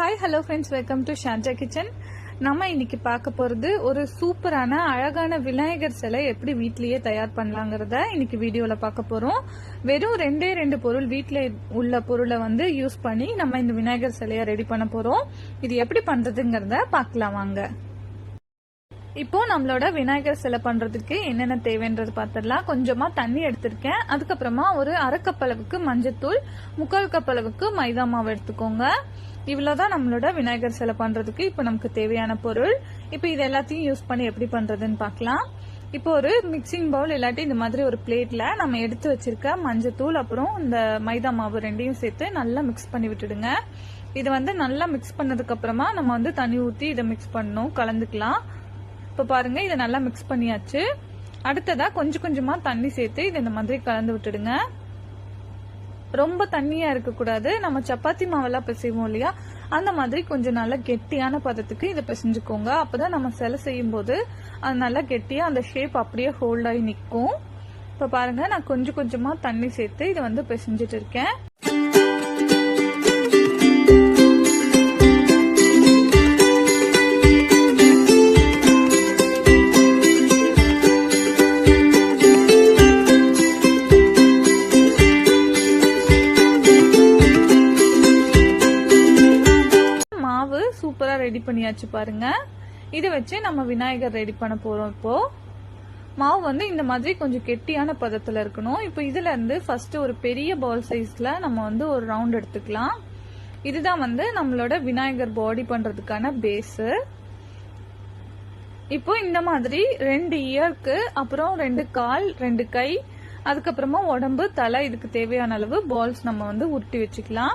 Hi hello friends welcome to Shaja kitchen நம்ம இன்னைக்கு பார்க்க போகிறது ஒரு சூப்பரான அழகான விநாயகர் சிலை எப்படி வீட்லேயே தயார் பண்ணலாங்கிறத இன்னைக்கு வீடியோவில் பார்க்க போகிறோம் வெறும் ரெண்டே ரெண்டு பொருள் வீட்டில் உள்ள பொருளை வந்து யூஸ் பண்ணி நம்ம இந்த விநாயகர் சிலையை ரெடி பண்ண போகிறோம் இது எப்படி பண்ணுறதுங்கிறத பார்க்கலாம் வாங்க. இப்போ நம்மளோட விநாயகர் சிலை பண்றதுக்கு என்னென்ன தேவைன்றது பார்த்துடலாம். கொஞ்சமா தண்ணி எடுத்திருக்கேன். அதுக்கப்புறமா ஒரு அரை கப் அளவுக்கு மஞ்சத்தூள் முக்கால் கப் அளவுக்கு மைதா மாவு எடுத்துக்கோங்க. இவ்வளோதான் நம்மளோட விநாயகர் சிலை பண்ணுறதுக்கு இப்போ நமக்கு தேவையான பொருள். இப்போ இது எல்லாத்தையும் யூஸ் பண்ணி எப்படி பண்ணுறதுன்னு பார்க்கலாம். இப்போ ஒரு மிக்சிங் பவுல் இல்லாட்டி இந்த மாதிரி ஒரு பிளேட்ல நம்ம எடுத்து வச்சிருக்க மஞ்சத்தூள் அப்புறம் இந்த மைதா மாவு ரெண்டையும் சேர்த்து நல்லா மிக்ஸ் பண்ணி விட்டுடுங்க. இது வந்து நல்லா மிக்ஸ் பண்ணதுக்கு அப்புறமா நம்ம வந்து தண்ணி ஊற்றி இதை மிக்ஸ் பண்ணணும் கலந்துக்கலாம். இப்போ பாருங்க இதை நல்லா மிக்ஸ் பண்ணியாச்சு. அடுத்ததா கொஞ்சம் கொஞ்சமா தண்ணி சேர்த்து இதை இந்த மாதிரி கலந்து விட்டுடுங்க. ரொம்ப தண்ணியா இருக்கக்கூடாது. நம்ம சப்பாத்தி மாவெல்லாம் பிசைவோம் இல்லையா? அந்த மாதிரி கொஞ்சம் நல்லா கெட்டியான பதத்துக்கு இதை பிசைஞ்சுக்கோங்க. அப்பதான் நம்ம சிலை செய்யும் போது அது நல்லா கெட்டியா அந்த ஷேப் அப்படியே ஹோல்ட் ஆகி நிற்கும். இப்போ பாருங்க நான் கொஞ்சம் கொஞ்சமா தண்ணி சேர்த்து இதை வந்து பிசைஞ்சிட்டு இருக்கேன். சூப்பராக ரெடி பண்ணியாச்சு பாருங்க. இதை வச்சு நம்ம விநாயகர் ரெடி பண்ண போகிறோம் இப்போது மாவு வந்து இந்த மாதிரி கொஞ்சம் கெட்டியான பதத்தில் இருக்கணும். இப்போ இதுல இருந்து ஒரு பெரிய பால் சைஸில் நம்ம வந்து ஒரு ரவுண்ட் எடுத்துக்கலாம். இதுதான் வந்து நம்மளோட விநாயகர் பாடி பண்ணுறதுக்கான பேஸு இப்போ இந்த மாதிரி ரெண்டு இயர்க்கு அப்புறம் ரெண்டு கால் ரெண்டு கை அதுக்கப்புறமா உடம்பு தலை இதுக்கு தேவையான அளவு பால்ஸ் நம்ம வந்து உருட்டி வச்சுக்கலாம்.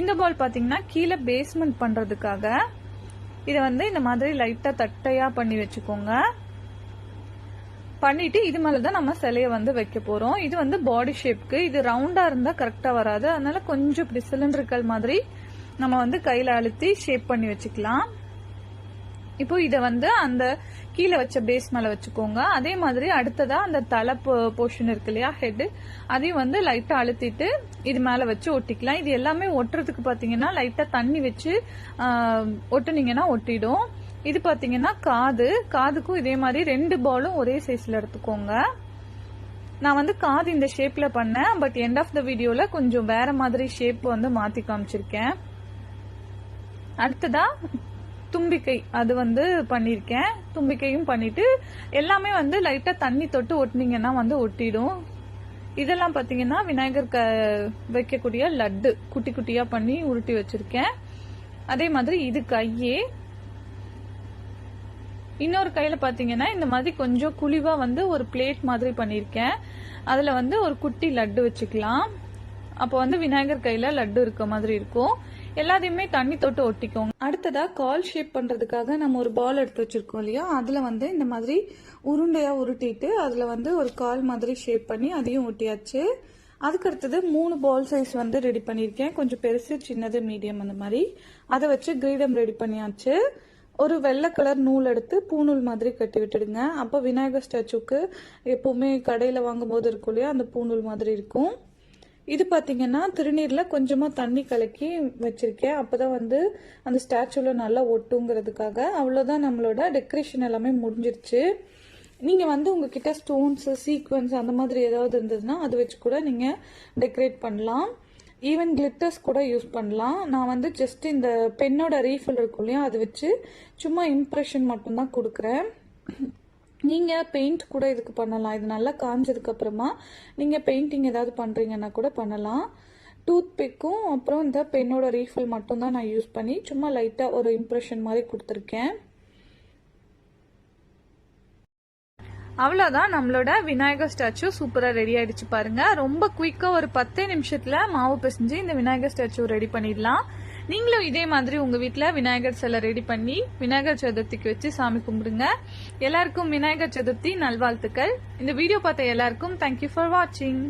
இந்த பால் பார்த்தீங்கன்னா கீழே பேஸ்மெண்ட் பண்ணுறதுக்காக இதை வந்து இந்த மாதிரி லைட்டாக தட்டையாக பண்ணி வச்சுக்கோங்க. பண்ணிட்டு இது மேலே தான் நம்ம சிலைய வந்து வைக்க போகிறோம் இது வந்து பாடி ஷேப்க்கு இது ரவுண்டாக இருந்தால் கரெக்டாக வராது. அதனால கொஞ்சம் இப்படி சிலிண்டர்கள் மாதிரி நம்ம வந்து கையில் அழுத்தி ஷேப் பண்ணி வச்சுக்கலாம். இப்போ இதை வந்து அந்த கீழே வச்ச பேஸ் மேல வச்சுக்கோங்க. அதே மாதிரி அடுத்ததா அந்த தலை போர்ஷன் இருக்கு இல்லையா ஹெட் அதையும் வந்து லைட்டா அழுத்திட்டு இது மேல வச்சு ஒட்டிக்கலாம். இது எல்லாமே ஒட்டுறதுக்கு பாத்தீங்கன்னா லைட்டா தண்ணி வச்சு ஒட்டுனீங்கன்னா ஒட்டிடும். இது பாத்தீங்கன்னா காது. காதுக்கும் இதே மாதிரி ரெண்டு பாலும் ஒரே சைஸ்ல எடுத்துக்கோங்க. நான் வந்து காது இந்த ஷேப்ல பண்ணேன் பட் எண்ட் ஆஃப் த வீடியோல கொஞ்சம் வேற மாதிரி ஷேப் வந்து மாத்தி காமிச்சிருக்கேன். அடுத்ததா தும்பிக்கை அது வந்து பண்ணியிருக்கேன் தும்பிக்கையும் பண்ணிட்டு எல்லாமே வந்து லைட்டா தண்ணி தொட்டு ஒட்டினீங்கன்னா வந்து ஒட்டிடும். இதெல்லாம் பாத்தீங்கன்னா விநாயகர் க வைக்கக்கூடிய லட்டு குட்டி குட்டியா பண்ணி உருட்டி வச்சிருக்கேன். அதே மாதிரி இது கையே. இன்னொரு கையில பாத்தீங்கன்னா இந்த மாதிரி கொஞ்சம் குழிவா வந்து ஒரு பிளேட் மாதிரி பண்ணிருக்கேன். அதுல வந்து ஒரு குட்டி லட்டு வச்சுக்கலாம். அப்போ வந்து விநாயகர் கையில லட்டு இருக்க மாதிரி இருக்கும். எல்லாத்தையுமே தண்ணி தொட்டு ஒட்டிக்கோங்க. அடுத்ததா கால் ஷேப் பண்றதுக்காக நம்ம ஒரு பால் எடுத்து வச்சிருக்கோம் இல்லையா? அதுல வந்து இந்த மாதிரி உருண்டையா உருட்டிட்டு அதுல வந்து ஒரு கால் மாதிரி ஷேப் பண்ணி அதையும் ஒட்டியாச்சு. அதுக்கு அடுத்தது மூணு பால் சைஸ் வந்து ரெடி பண்ணியிருக்கேன். கொஞ்சம் பெருசு சின்னது மீடியம் அந்த மாதிரி. அதை வச்சு கிரீடம் ரெடி பண்ணியாச்சு. ஒரு வெள்ளை கலர் நூல் எடுத்து பூநூல் மாதிரி கட்டி விட்டுடுங்க. அப்போ விநாயகர் ஸ்டாச்சுக்கு எப்பவுமே கடையில் வாங்கும் போது இருக்கும் இல்லையா? அந்த பூநூல் மாதிரி இருக்கும். இது பார்த்தீங்கன்னா திருநீரில் கொஞ்சமாக தண்ணி கலக்கி வச்சுருக்கேன். அப்போ தான் வந்து அந்த ஸ்டாச்சுவில் நல்லா ஒட்டுங்கிறதுக்காக. அவ்வளோதான் நம்மளோட டெக்கரேஷன் எல்லாமே முடிஞ்சிருச்சு. நீங்கள் வந்து உங்ககிட்ட ஸ்டோன்ஸு சீக்வன்ஸ் அந்த மாதிரி ஏதாவது இருந்ததுன்னா அது வச்சு கூட நீங்கள் டெக்கரேட் பண்ணலாம். ஈவன் கிளிட்டர்ஸ் கூட யூஸ் பண்ணலாம். நான் வந்து ஜஸ்ட் இந்த பெண்ணோட ரீஃபில் இருக்கும் இல்லையா அது வச்சு சும்மா இம்ப்ரெஷன் மட்டும்தான் கொடுக்குறேன். நீங்கள் பெயிண்ட் கூட இதுக்கு பண்ணலாம். இது நல்லா காஞ்சதுக்கு அப்புறமா நீங்கள் பெயிண்டிங் ஏதாவது பண்ணுறீங்கன்னா கூட பண்ணலாம். டூத் பிக்கும் அப்புறம் இந்த பெண்ணோட ரீஃபில் மட்டும்தான் நான் யூஸ் பண்ணி சும்மா லைட்டாக ஒரு இம்ப்ரெஷன் மாதிரி கொடுத்துருக்கேன். அவ்வளோதான் நம்மளோட விநாயகர் ஸ்டாச்சு சூப்பராக ரெடி ஆயிடுச்சு பாருங்க. ரொம்ப குயிக்காக ஒரு பத்தே நிமிஷத்தில் மாவு பிசைஞ்சு இந்த விநாயகர் ஸ்டாச்சு ரெடி பண்ணிடலாம். நீங்களும் இதே மாதிரி உங்க வீட்டில் விநாயகர் சிலை ரெடி பண்ணி விநாயகர் சதுர்த்திக்கு வச்சு சாமி கும்பிடுங்க. எல்லாருக்கும் விநாயகர் சதுர்த்தி நல்வாழ்த்துக்கள். இந்த வீடியோ பார்த்த எல்லாருக்கும் தேங்க்யூ ஃபார் வாட்சிங்